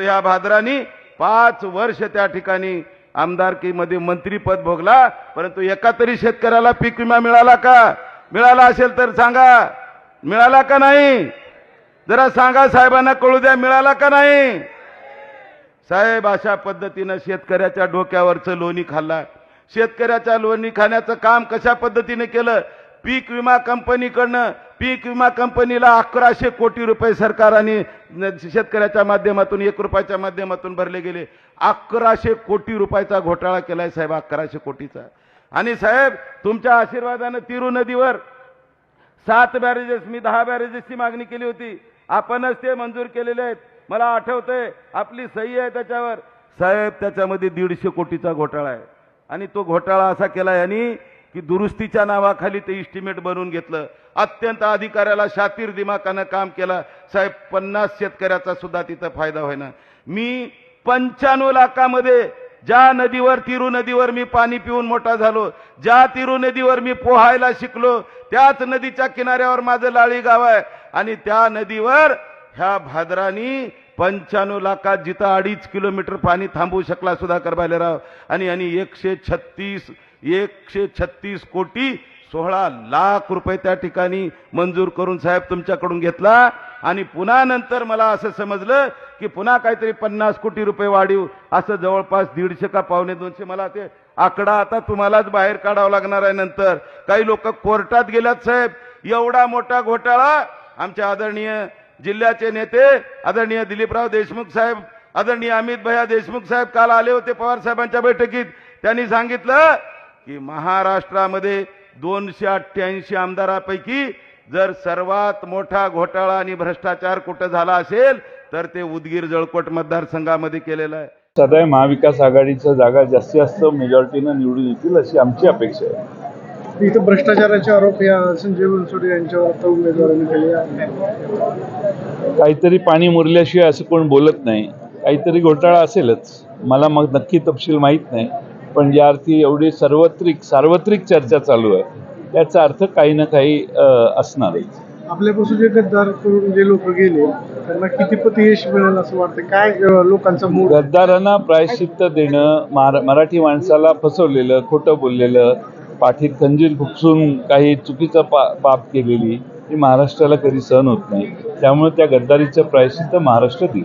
परंतु या भाद्रानी? पाच वर्ष त्या ठिकाणी आमदारकीमध्ये मंत्रीपद भोगला. परंतु एका तरी शेतकऱ्याला पीक विमा मिळाला का? मिळाला असेल तर सांगा. मिळाला का नाही? जरा सांगा साहेबांना कळू द्या मिळाला का नाही? साहेब अशा पद्धतीनं शेतकऱ्याच्या डोक्यावरचं लोणी खाल्ला. शेतकऱ्याच्या लोणी खाण्याचं काम कशा पद्धतीने केलं? पीक विमा कंपनीकडनं पीक विमा कंपनीला अकराशे कोटी रुपये सरकारने शेतकऱ्याच्या माध्यमातून एक रुपयाच्या माध्यमातून भरले गेले. अकराशे कोटी रुपयाचा घोटाळा केलाय साहेब अकराशे कोटीचा. आणि साहेब तुमच्या आशीर्वादानं तिरू नदीवर सात बॅरेजेस मी दहा बॅरेजेसची मागणी केली होती. आपणच ते मंजूर केलेले आहेत. मला आठवतंय आपली सही आहे त्याच्यावर. साहेब त्याच्यामध्ये दीडशे कोटीचा घोटाळा आहे. आणि तो घोटाळा असा केला यांनी की दुरुस्तीच्या नावाखाली ते इस्टिमेट बनवून घेतलं. अत्यंत अधिकाऱ्याला शातीर दिमाकानं काम केलं. साहेब पन्नास शेतकऱ्याचा सुद्धा तिथं फायदा होईना. मी पंच्याण्णव लाखामध्ये ज्या नदीवर तिरू नदीवर मी पाणी पिऊन मोठा झालो ज्या तिरू नदीवर मी पोहायला शिकलो त्याच नदीच्या किनाऱ्यावर माझं लाळी गाव आहे. आणि त्या नदीवर ह्या भाद्रानी पंच्याण्णव लाखात जिथं अडीच किलोमीटर पाणी थांबवू शकला सुधाकर भालेराव. आणि आणि एकशे छत्तीस एकशे छत्तीस कोटी सोळा लाख रुपये त्या ठिकाणी मंजूर करून साहेब तुमच्याकडून घेतला. आणि पुन्हा नंतर मला असं समजलं की पुन्हा काहीतरी पन्नास कोटी रुपये वाढीव. असं जवळपास दीडशे का पावणे दोनशे मला ते आकडा आता तुम्हालाच बाहेर काढावा लागणार आहे नंतर. काही लोक कोर्टात गेल्यात साहेब. एवढा मोठा घोटाळा. आमच्या आदरणीय जिल्ह्याचे नेते आदरणीय दिलीपराव देशमुख साहेब आदरणीय अमित भैया देशमुख साहेब काल आले होते पवार साहेबांच्या बैठकीत. त्यांनी सांगितलं की महाराष्ट्रामध्ये दोनशे अठ्ठ्याऐंशी आमदारापैकी जर सर्वात मोठा घोटाळा आणि भ्रष्टाचार कुठं झाला असेल तर ते उदगीर जळकोट मतदारसंघामध्ये केलेलं आहे. सदैव महाविकास आघाडीच्या जागा जास्तीत जास्त मेजॉरिटीनं निवडून येतील अशी आमची अपेक्षा आहे. इथं भ्रष्टाचाराचे आरोप या संजय बनसोडे यांच्यावर आता उमेदवारांनी केले आहे काहीतरी पाणी मुरल्याशिवाय असं कोण बोलत नाही. काहीतरी घोटाळा असेलच. मला मग नक्की तपशील माहीत नाही. पण ज्या अर्थी एवढी सार्वत्रिक सार्वत्रिक चर्चा चालू आहे. याचा अर्थ काही ना काही असणारच. आपल्यापासून जे गद्दार करून जे लोक गेले त्यांना किती पती यश मिळेल असं वाटतं काय लोकांचा मूड गद्दारांना प्रायश्चित्त देणं महारा मराठी माणसाला फसवलेलं खोटं बोललेलं पाठीत खंजीर खुपसून काही चुकीचं पा पाप केलेली ही महाराष्ट्राला कधी सहन होत नाही. त्यामुळे त्या गद्दारीचं प्रायश्चित्त महाराष्ट्र देईल.